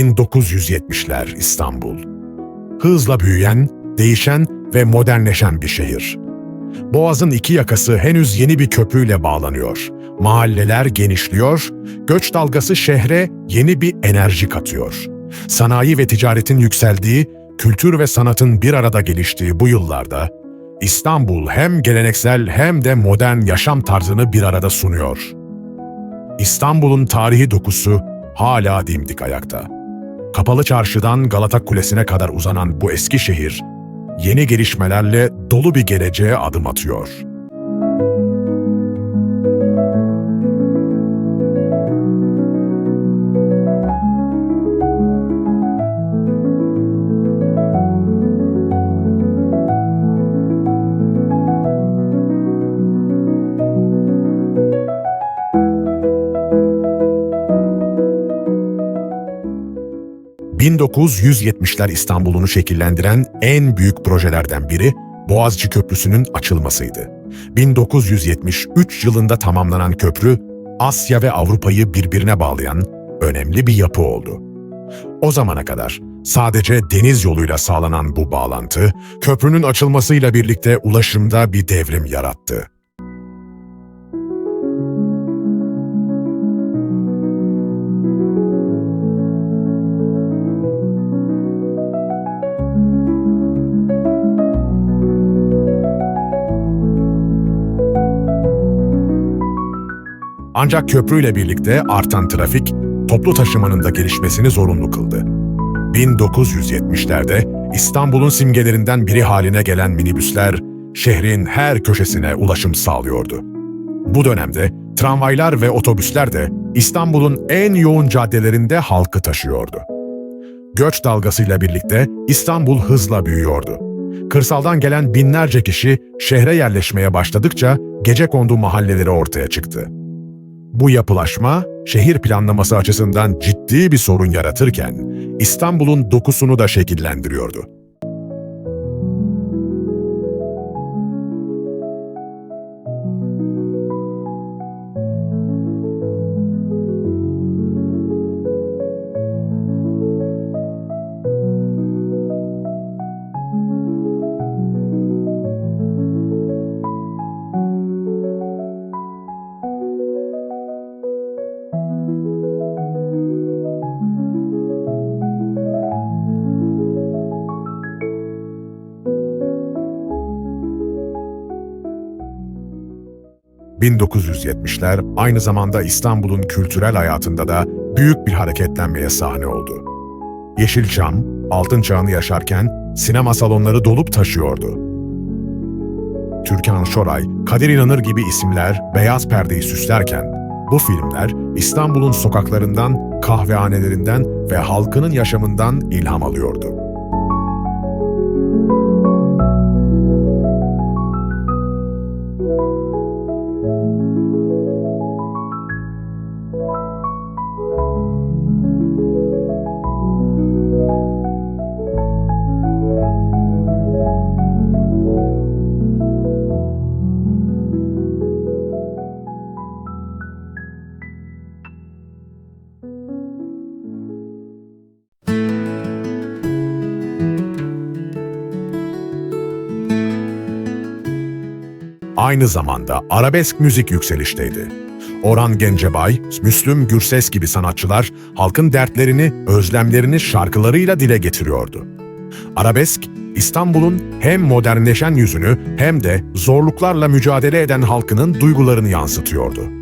1970'ler İstanbul. Hızla büyüyen, değişen ve modernleşen bir şehir. Boğaz'ın iki yakası henüz yeni bir köprüyle bağlanıyor. Mahalleler genişliyor, göç dalgası şehre yeni bir enerji katıyor. Sanayi ve ticaretin yükseldiği, kültür ve sanatın bir arada geliştiği bu yıllarda İstanbul hem geleneksel hem de modern yaşam tarzını bir arada sunuyor. İstanbul'un tarihi dokusu hala dimdik ayakta. Kapalı Çarşı'dan Galata Kulesi'ne kadar uzanan bu eski şehir, yeni gelişmelerle dolu bir geleceğe adım atıyor. ...1970'ler İstanbul'unu şekillendiren en büyük projelerden biri Boğaziçi Köprüsü'nün açılmasıydı. 1973 yılında tamamlanan köprü, Asya ve Avrupa'yı birbirine bağlayan önemli bir yapı oldu. O zamana kadar sadece deniz yoluyla sağlanan bu bağlantı, köprünün açılmasıyla birlikte ulaşımda bir devrim yarattı. Ancak köprüyle birlikte artan trafik, toplu taşımanın da gelişmesini zorunlu kıldı. 1970'lerde İstanbul'un simgelerinden biri haline gelen minibüsler, şehrin her köşesine ulaşım sağlıyordu. Bu dönemde tramvaylar ve otobüsler de İstanbul'un en yoğun caddelerinde halkı taşıyordu. Göç dalgasıyla birlikte İstanbul hızla büyüyordu. Kırsaldan gelen binlerce kişi şehre yerleşmeye başladıkça gecekondu mahalleleri ortaya çıktı. Bu yapılaşma, şehir planlaması açısından ciddi bir sorun yaratırken, İstanbul'un dokusunu da şekillendiriyordu. ...1970'ler aynı zamanda İstanbul'un kültürel hayatında da büyük bir hareketlenmeye sahne oldu. Yeşilçam, altın çağını yaşarken sinema salonları dolup taşıyordu. Türkan Şoray, Kadir İnanır gibi isimler beyaz perdeyi süslerken, bu filmler İstanbul'un sokaklarından, kahvehanelerinden ve halkının yaşamından ilham alıyordu. Aynı zamanda arabesk müzik yükselişteydi. Orhan Gencebay, Müslüm Gürses gibi sanatçılar halkın dertlerini, özlemlerini şarkılarıyla dile getiriyordu. Arabesk, İstanbul'un hem modernleşen yüzünü hem de zorluklarla mücadele eden halkının duygularını yansıtıyordu.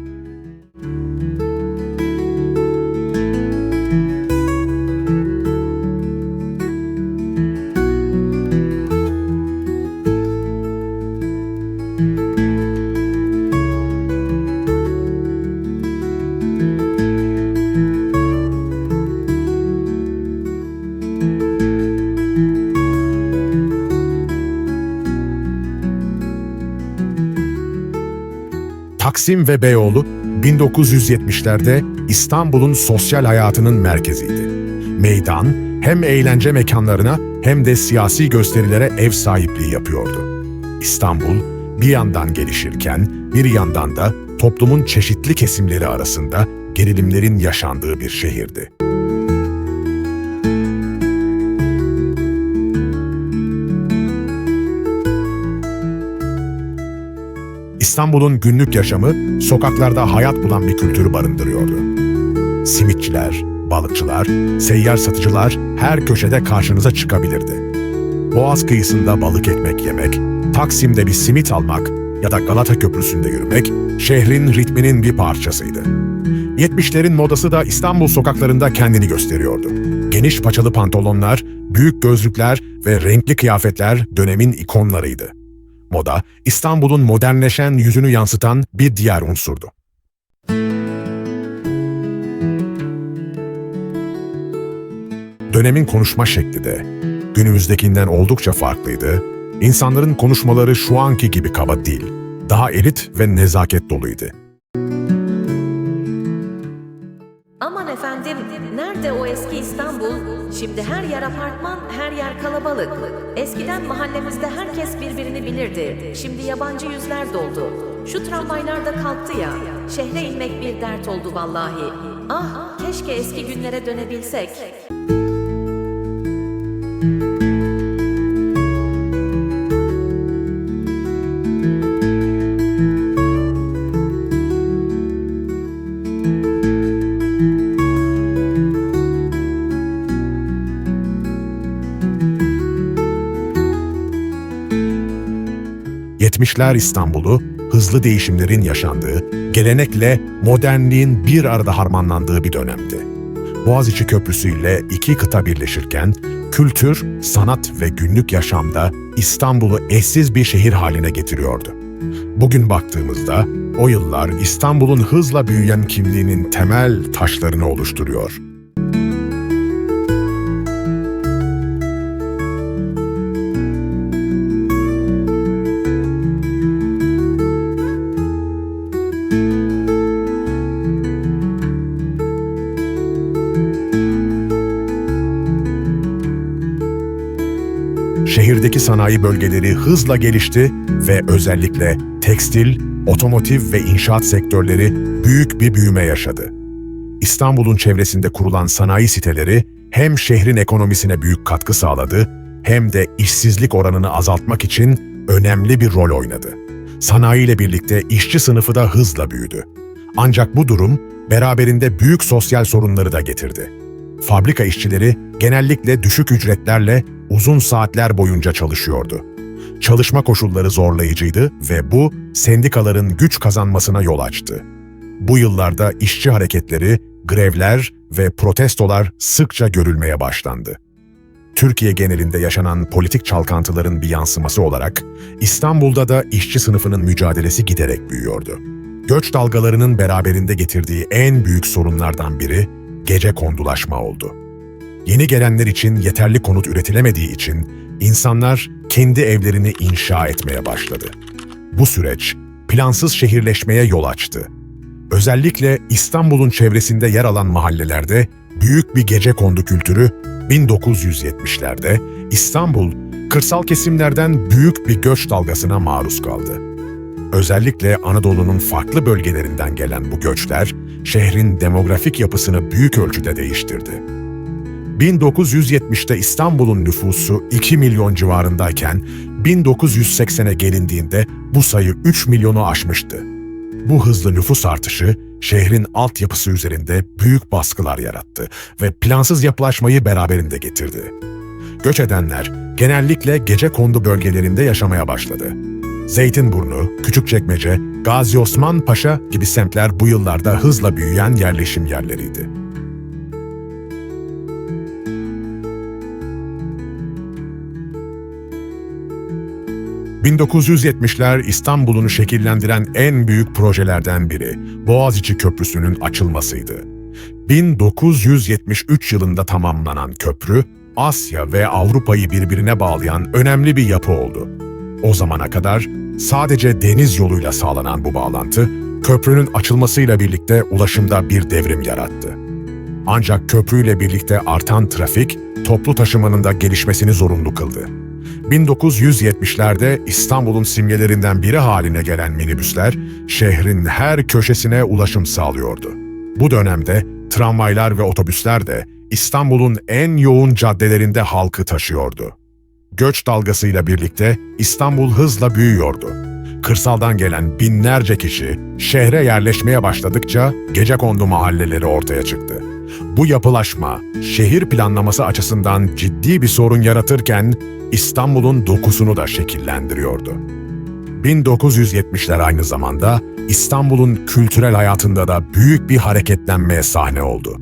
Taksim ve Beyoğlu 1970'lerde İstanbul'un sosyal hayatının merkeziydi. Meydan hem eğlence mekanlarına hem de siyasi gösterilere ev sahipliği yapıyordu. İstanbul bir yandan gelişirken bir yandan da toplumun çeşitli kesimleri arasında gerilimlerin yaşandığı bir şehirdi. İstanbul'un günlük yaşamı sokaklarda hayat bulan bir kültürü barındırıyordu. Simitçiler, balıkçılar, seyyar satıcılar her köşede karşınıza çıkabilirdi. Boğaz kıyısında balık ekmek yemek, Taksim'de bir simit almak ya da Galata Köprüsü'nde yürümek şehrin ritminin bir parçasıydı. 70'lerin modası da İstanbul sokaklarında kendini gösteriyordu. Geniş paçalı pantolonlar, büyük gözlükler ve renkli kıyafetler dönemin ikonlarıydı. Moda, İstanbul'un modernleşen yüzünü yansıtan bir diğer unsurdu. Dönemin konuşma şekli de günümüzdekinden oldukça farklıydı. İnsanların konuşmaları şu anki gibi kaba değil, daha elit ve nezaket doluydu. Şimdi her yer apartman, her yer kalabalık. Eskiden mahallemizde herkes birbirini bilirdi. Şimdi yabancı yüzler doldu. Şu tramvaylar da kalktı ya. Şehre inmek bir dert oldu vallahi. Ah, keşke eski günlere dönebilsek. ...70'ler İstanbul'u hızlı değişimlerin yaşandığı, gelenekle modernliğin bir arada harmanlandığı bir dönemdi. Boğaziçi Köprüsü ile iki kıta birleşirken, kültür, sanat ve günlük yaşamda İstanbul'u eşsiz bir şehir haline getiriyordu. Bugün baktığımızda o yıllar İstanbul'un hızla büyüyen kimliğinin temel taşlarını oluşturuyor. Şehirdeki sanayi bölgeleri hızla gelişti ve özellikle tekstil, otomotiv ve inşaat sektörleri büyük bir büyüme yaşadı. İstanbul'un çevresinde kurulan sanayi siteleri hem şehrin ekonomisine büyük katkı sağladı hem de işsizlik oranını azaltmak için önemli bir rol oynadı. Sanayi ile birlikte işçi sınıfı da hızla büyüdü. Ancak bu durum beraberinde büyük sosyal sorunları da getirdi. Fabrika işçileri genellikle düşük ücretlerle uzun saatler boyunca çalışıyordu. Çalışma koşulları zorlayıcıydı ve bu sendikaların güç kazanmasına yol açtı. Bu yıllarda işçi hareketleri, grevler ve protestolar sıkça görülmeye başlandı. Türkiye genelinde yaşanan politik çalkantıların bir yansıması olarak İstanbul'da da işçi sınıfının mücadelesi giderek büyüyordu. Göç dalgalarının beraberinde getirdiği en büyük sorunlardan biri gece kondulaşma oldu. Yeni gelenler için yeterli konut üretilemediği için insanlar kendi evlerini inşa etmeye başladı. Bu süreç plansız şehirleşmeye yol açtı. Özellikle İstanbul'un çevresinde yer alan mahallelerde büyük bir gece kondu kültürü 1970'lerde İstanbul kırsal kesimlerden büyük bir göç dalgasına maruz kaldı. Özellikle Anadolu'nun farklı bölgelerinden gelen bu göçler şehrin demografik yapısını büyük ölçüde değiştirdi. 1970'te İstanbul'un nüfusu 2 milyon civarındayken 1980'e gelindiğinde bu sayı 3 milyonu aşmıştı. Bu hızlı nüfus artışı şehrin altyapısı üzerinde büyük baskılar yarattı ve plansız yapılaşmayı beraberinde getirdi. Göç edenler genellikle gece kondu bölgelerinde yaşamaya başladı. Zeytinburnu, Küçükçekmece, Gazi Osman Paşa gibi semtler bu yıllarda hızla büyüyen yerleşim yerleriydi. ...1970'ler İstanbul'unu şekillendiren en büyük projelerden biri Boğaziçi Köprüsü'nün açılmasıydı. 1973 yılında tamamlanan köprü, Asya ve Avrupa'yı birbirine bağlayan önemli bir yapı oldu. O zamana kadar sadece deniz yoluyla sağlanan bu bağlantı, köprünün açılmasıyla birlikte ulaşımda bir devrim yarattı. Ancak köprüyle birlikte artan trafik, toplu taşımanın da gelişmesini zorunlu kıldı. 1970'lerde İstanbul'un simgelerinden biri haline gelen minibüsler, şehrin her köşesine ulaşım sağlıyordu. Bu dönemde tramvaylar ve otobüsler de İstanbul'un en yoğun caddelerinde halkı taşıyordu. Göç dalgasıyla birlikte İstanbul hızla büyüyordu. Kırsaldan gelen binlerce kişi şehre yerleşmeye başladıkça gecekondu mahalleleri ortaya çıktı. Bu yapılaşma şehir planlaması açısından ciddi bir sorun yaratırken İstanbul'un dokusunu da şekillendiriyordu. 1970'ler aynı zamanda İstanbul'un kültürel hayatında da büyük bir hareketlenmeye sahne oldu.